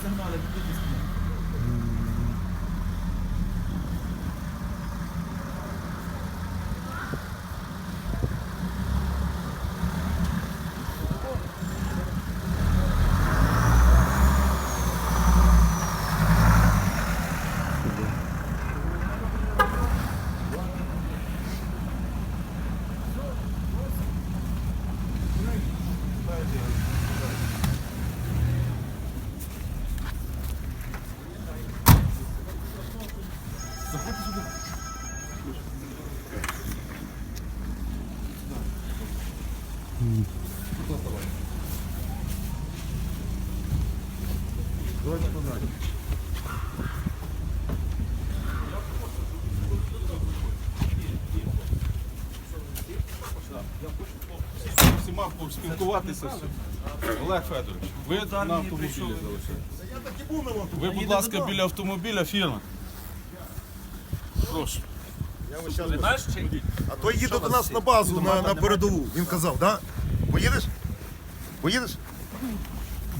ప్రసన్న వాళ్ళ తీసుకున్నాను Усіма поспілкуватися. Олег Федорович, ви на автомобілі залишаєтесь. Ви, будь ласка, біля автомобіля фірма. Прошу. Знаєш чи? А той їде до нас на базу, на, на передову. Він казав, да? Поїдеш? Поїдеш?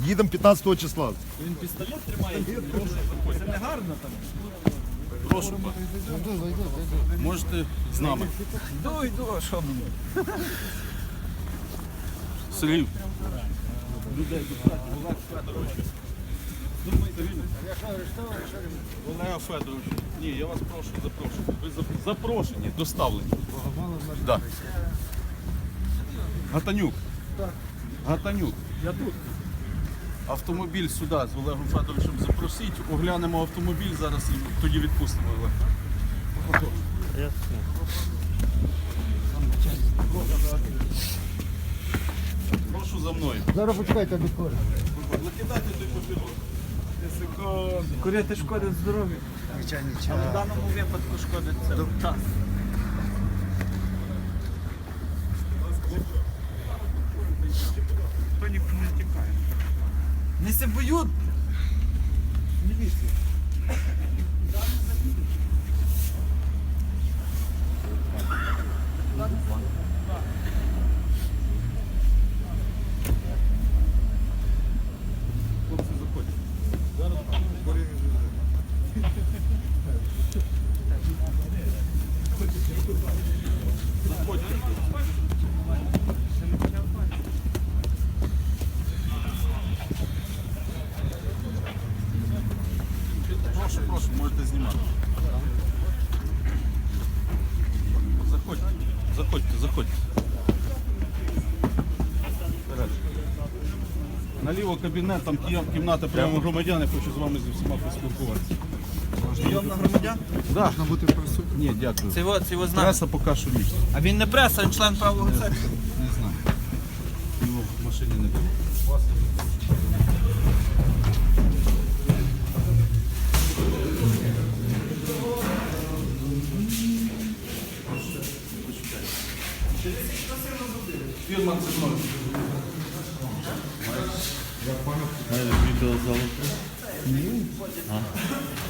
Їдемо 15 числа. Він пістолет тримає. Це не гарно там. Прошу. Можете з нами. Йду, йду, а що мені? Сергій. Олега Федорович. Ні, я вас прошу, запрошую. Ви запрошені, доставлені. Да. Гатанюк. Гатанюк. Я тут. Автомобіль сюди з Олегом Федоровичем запросіть, оглянемо автомобіль зараз і тоді відпустимо Олег. Прошу за мною. Зараз почекайте папірок. Курити шкодить здоров'ю. Але в даному випадку шкодить це час. Хто нікуди не тікає. Не се боють. Хлопці, заходьте. Заходьте. Прошу, прошу, можете знімати. Заходьте, заходьте, заходьте. Наліво кабінет, там кімната прямо громадян, я хочу з вами зі всіма поспілкуватися. Прийом на громадян? Да. Можна бути присутнім. Ні, дякую. Це його, це його знає. Преса поки що ніч. А він не преса, він член правого сектору. Не знаю. Його в машині не було. Фірма це мною. Маєш відео залу? Ні. А,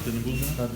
ти не був? А.